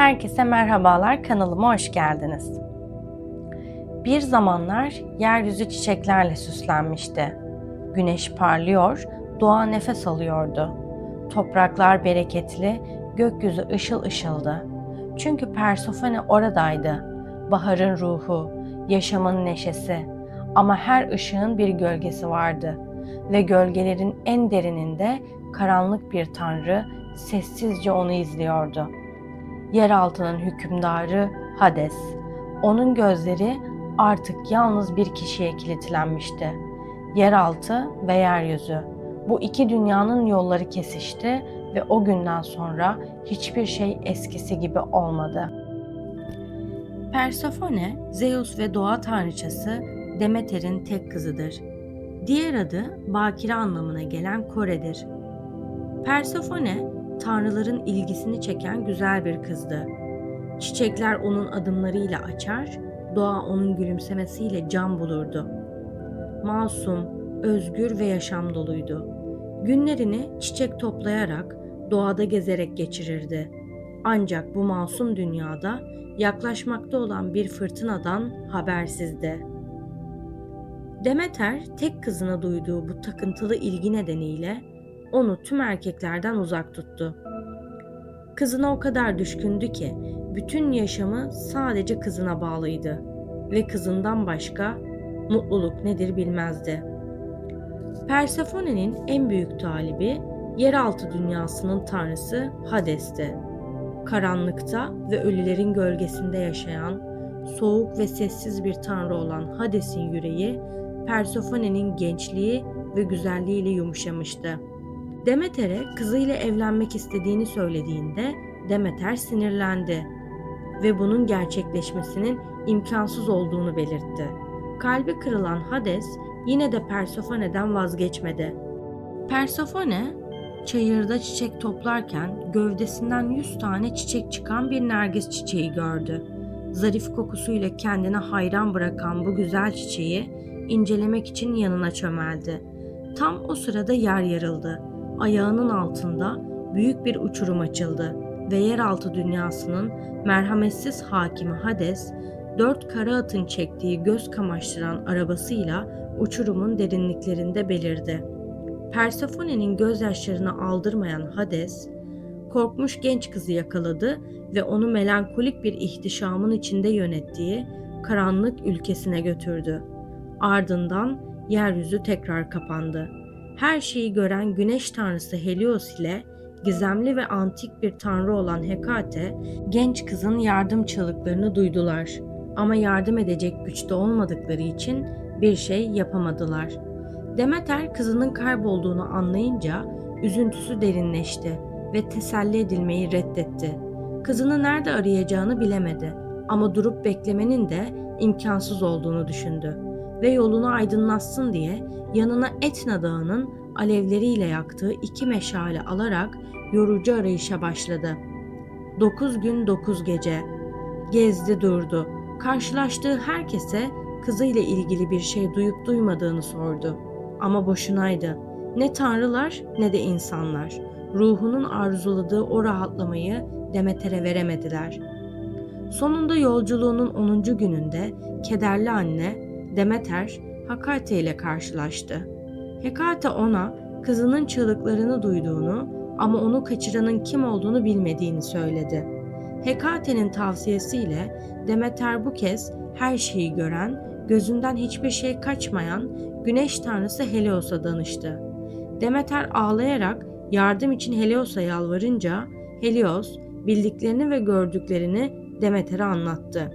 Herkese merhabalar, kanalıma hoş geldiniz. Bir zamanlar yeryüzü çiçeklerle süslenmişti. Güneş parlıyor, doğa nefes alıyordu. Topraklar bereketli, gökyüzü ışıl ışıldı. Çünkü Persefone oradaydı. Baharın ruhu, yaşamın neşesi. Ama her ışığın bir gölgesi vardı ve gölgelerin en derininde karanlık bir tanrı sessizce onu izliyordu. Yeraltının hükümdarı Hades. Onun gözleri artık yalnız bir kişiye kilitlenmişti. Yeraltı ve yeryüzü. Bu iki dünyanın yolları kesişti ve o günden sonra hiçbir şey eskisi gibi olmadı. Persefone, Zeus ve doğa tanrıçası Demeter'in tek kızıdır. Diğer adı bakire anlamına gelen Kore'dir. Persefone, tanrıların ilgisini çeken güzel bir kızdı. Çiçekler onun adımlarıyla açar, doğa onun gülümsemesiyle can bulurdu. Masum, özgür ve yaşam doluydu. Günlerini çiçek toplayarak, doğada gezerek geçirirdi. Ancak bu masum dünyada yaklaşmakta olan bir fırtınadan habersizdi. Demeter tek kızına duyduğu bu takıntılı ilgi nedeniyle onu tüm erkeklerden uzak tuttu. Kızına o kadar düşkündü ki bütün yaşamı sadece kızına bağlıydı ve kızından başka mutluluk nedir bilmezdi. Persephone'nin en büyük talibi yeraltı dünyasının tanrısı Hades'ti. Karanlıkta ve ölülerin gölgesinde yaşayan, soğuk ve sessiz bir tanrı olan Hades'in yüreği Persephone'nin gençliği ve güzelliğiyle yumuşamıştı. Demeter'e kızıyla evlenmek istediğini söylediğinde Demeter sinirlendi ve bunun gerçekleşmesinin imkansız olduğunu belirtti. Kalbi kırılan Hades yine de Persephone'den vazgeçmedi. Persefone çayırda çiçek toplarken gövdesinden yüz tane çiçek çıkan bir nergis çiçeği gördü. Zarif kokusuyla kendine hayran bırakan bu güzel çiçeği incelemek için yanına çömeldi. Tam o sırada yer yarıldı ayağının altında büyük bir uçurum açıldı ve yeraltı dünyasının merhametsiz hakimi Hades, dört kara atın çektiği göz kamaştıran arabasıyla uçurumun derinliklerinde belirdi. Persephone'nin gözyaşlarını aldırmayan Hades, korkmuş genç kızı yakaladı ve onu melankolik bir ihtişamın içinde yönettiği karanlık ülkesine götürdü. Ardından yeryüzü tekrar kapandı her şeyi gören güneş tanrısı Helios ile gizemli ve antik bir tanrı olan Hekate, genç kızın yardım çığlıklarını duydular. Ama yardım edecek güçte olmadıkları için bir şey yapamadılar. Demeter kızının kaybolduğunu anlayınca üzüntüsü derinleşti ve teselli edilmeyi reddetti. Kızını nerede arayacağını bilemedi ama durup beklemenin de imkansız olduğunu düşündü ve yolunu aydınlatsın diye yanına Etna Dağı'nın alevleriyle yaktığı iki meşale alarak yorucu arayışa başladı. Dokuz gün dokuz gece. Gezdi durdu. Karşılaştığı herkese kızıyla ilgili bir şey duyup duymadığını sordu. Ama boşunaydı. Ne tanrılar ne de insanlar. Ruhunun arzuladığı o rahatlamayı Demeter'e veremediler. Sonunda yolculuğunun 10. gününde kederli anne Demeter Hakate ile karşılaştı. Hekate ona kızının çığlıklarını duyduğunu ama onu kaçıranın kim olduğunu bilmediğini söyledi. Hekate'nin tavsiyesiyle Demeter bu kez her şeyi gören, gözünden hiçbir şey kaçmayan güneş tanrısı Helios'a danıştı. Demeter ağlayarak yardım için Helios'a yalvarınca Helios bildiklerini ve gördüklerini Demeter'e anlattı.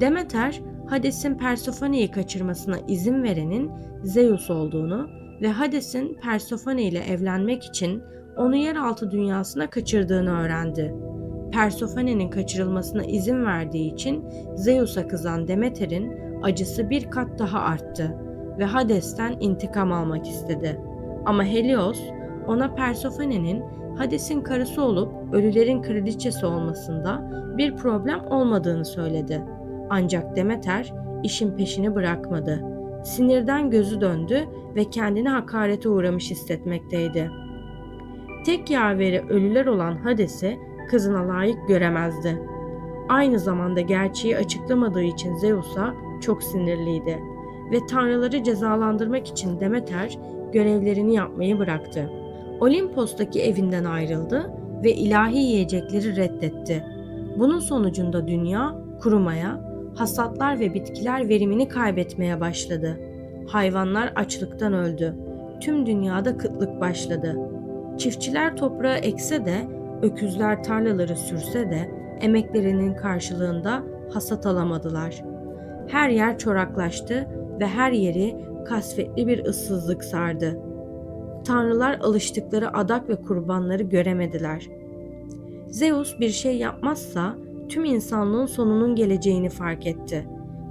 Demeter Hades'in Persephone'yi kaçırmasına izin verenin Zeus olduğunu ve Hades'in Persefone ile evlenmek için onu yeraltı dünyasına kaçırdığını öğrendi. Persephone'nin kaçırılmasına izin verdiği için Zeus'a kızan Demeter'in acısı bir kat daha arttı ve Hades'ten intikam almak istedi. Ama Helios ona Persephone'nin Hades'in karısı olup ölülerin kraliçesi olmasında bir problem olmadığını söyledi. Ancak Demeter işin peşini bırakmadı. Sinirden gözü döndü ve kendini hakarete uğramış hissetmekteydi. Tek yaveri ölüler olan Hades'i kızına layık göremezdi. Aynı zamanda gerçeği açıklamadığı için Zeus'a çok sinirliydi ve tanrıları cezalandırmak için Demeter görevlerini yapmayı bıraktı. Olimpos'taki evinden ayrıldı ve ilahi yiyecekleri reddetti. Bunun sonucunda dünya kurumaya, hasatlar ve bitkiler verimini kaybetmeye başladı. Hayvanlar açlıktan öldü. Tüm dünyada kıtlık başladı. Çiftçiler toprağı ekse de, öküzler tarlaları sürse de emeklerinin karşılığında hasat alamadılar. Her yer çoraklaştı ve her yeri kasvetli bir ıssızlık sardı. Tanrılar alıştıkları adak ve kurbanları göremediler. Zeus bir şey yapmazsa tüm insanlığın sonunun geleceğini fark etti.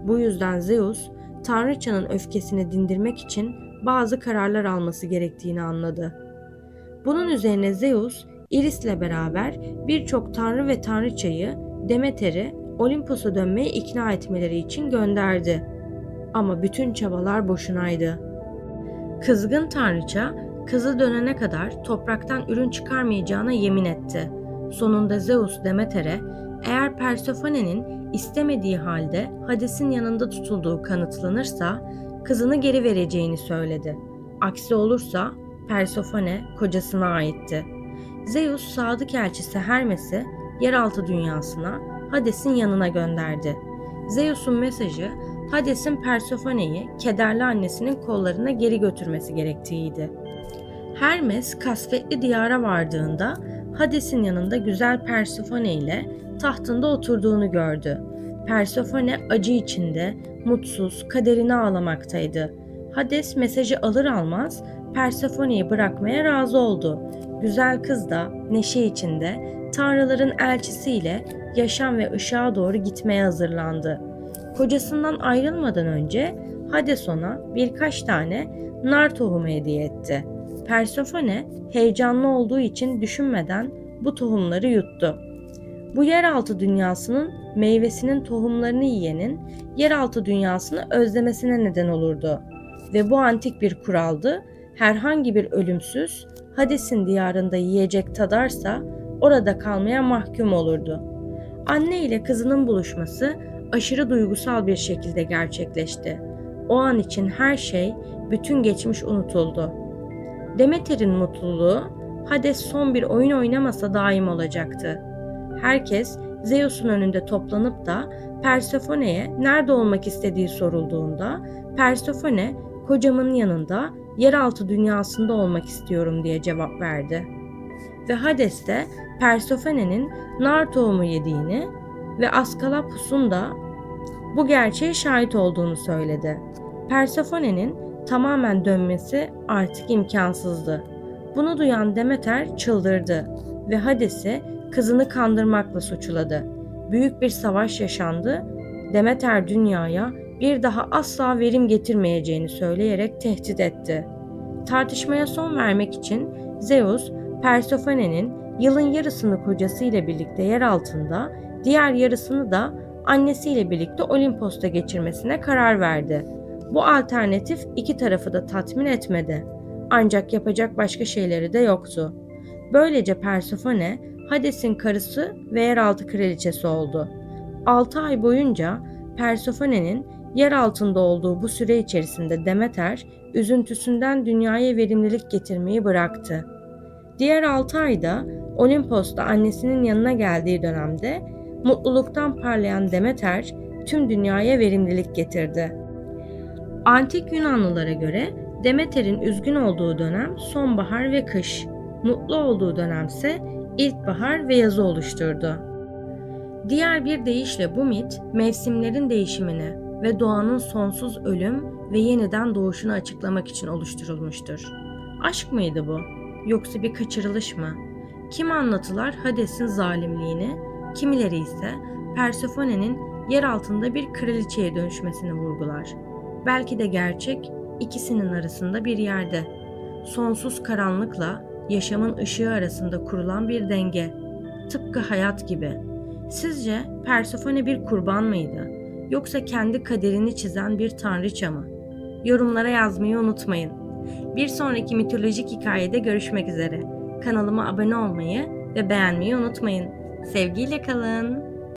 Bu yüzden Zeus, Tanrıçanın öfkesini dindirmek için bazı kararlar alması gerektiğini anladı. Bunun üzerine Zeus, Iris'le beraber birçok tanrı ve tanrıçayı Demeter'i Olimpos'a dönmeye ikna etmeleri için gönderdi. Ama bütün çabalar boşunaydı. Kızgın tanrıça kızı dönene kadar topraktan ürün çıkarmayacağına yemin etti. Sonunda Zeus Demeter'e eğer Persephone'nin istemediği halde Hades'in yanında tutulduğu kanıtlanırsa kızını geri vereceğini söyledi. Aksi olursa Persephone kocasına aitti. Zeus sadık elçisi Hermes'i yeraltı dünyasına Hades'in yanına gönderdi. Zeus'un mesajı Hades'in Persephone'yi kederli annesinin kollarına geri götürmesi gerektiğiydi. Hermes kasvetli diyara vardığında Hades'in yanında güzel Persephone ile tahtında oturduğunu gördü. Persephone acı içinde, mutsuz, kaderini ağlamaktaydı. Hades mesajı alır almaz Persephone'yi bırakmaya razı oldu. Güzel kız da neşe içinde tanrıların elçisiyle yaşam ve ışığa doğru gitmeye hazırlandı. Kocasından ayrılmadan önce Hades ona birkaç tane nar tohumu hediye etti. Persephone heyecanlı olduğu için düşünmeden bu tohumları yuttu. Bu yeraltı dünyasının meyvesinin tohumlarını yiyenin yeraltı dünyasını özlemesine neden olurdu. Ve bu antik bir kuraldı. Herhangi bir ölümsüz Hades'in diyarında yiyecek tadarsa orada kalmaya mahkum olurdu. Anne ile kızının buluşması aşırı duygusal bir şekilde gerçekleşti. O an için her şey, bütün geçmiş unutuldu. Demeter'in mutluluğu Hades son bir oyun oynamasa daim olacaktı. Herkes Zeus'un önünde toplanıp da Persephone'ye nerede olmak istediği sorulduğunda Persephone kocamın yanında yeraltı dünyasında olmak istiyorum diye cevap verdi. Ve Hades de Persephone'nin nar tohumu yediğini ve Ascalapus'un da bu gerçeğe şahit olduğunu söyledi. Persephone'nin tamamen dönmesi artık imkansızdı. Bunu duyan Demeter çıldırdı ve Hades'i kızını kandırmakla suçladı. Büyük bir savaş yaşandı. Demeter dünyaya bir daha asla verim getirmeyeceğini söyleyerek tehdit etti. Tartışmaya son vermek için Zeus, Persephone'nin yılın yarısını kocasıyla birlikte yer altında, diğer yarısını da annesiyle birlikte Olimpos'ta geçirmesine karar verdi. Bu alternatif iki tarafı da tatmin etmedi. Ancak yapacak başka şeyleri de yoktu. Böylece Persephone, Hades'in karısı ve yeraltı kraliçesi oldu. 6 ay boyunca Persephone'nin yer altında olduğu bu süre içerisinde Demeter, üzüntüsünden dünyaya verimlilik getirmeyi bıraktı. Diğer 6 ayda Olimpos'ta annesinin yanına geldiği dönemde mutluluktan parlayan Demeter tüm dünyaya verimlilik getirdi. Antik Yunanlılara göre Demeter'in üzgün olduğu dönem sonbahar ve kış, mutlu olduğu dönemse ilkbahar ve yazı oluşturdu. Diğer bir deyişle bu mit mevsimlerin değişimini ve doğanın sonsuz ölüm ve yeniden doğuşunu açıklamak için oluşturulmuştur. Aşk mıydı bu? Yoksa bir kaçırılış mı? Kim anlatılar Hades'in zalimliğini, kimileri ise Persephone'nin yer altında bir kraliçeye dönüşmesini vurgular. Belki de gerçek ikisinin arasında bir yerde. Sonsuz karanlıkla yaşamın ışığı arasında kurulan bir denge. Tıpkı hayat gibi. Sizce Persephone bir kurban mıydı? Yoksa kendi kaderini çizen bir tanrıça mı? Yorumlara yazmayı unutmayın. Bir sonraki mitolojik hikayede görüşmek üzere. Kanalıma abone olmayı ve beğenmeyi unutmayın. Sevgiyle kalın.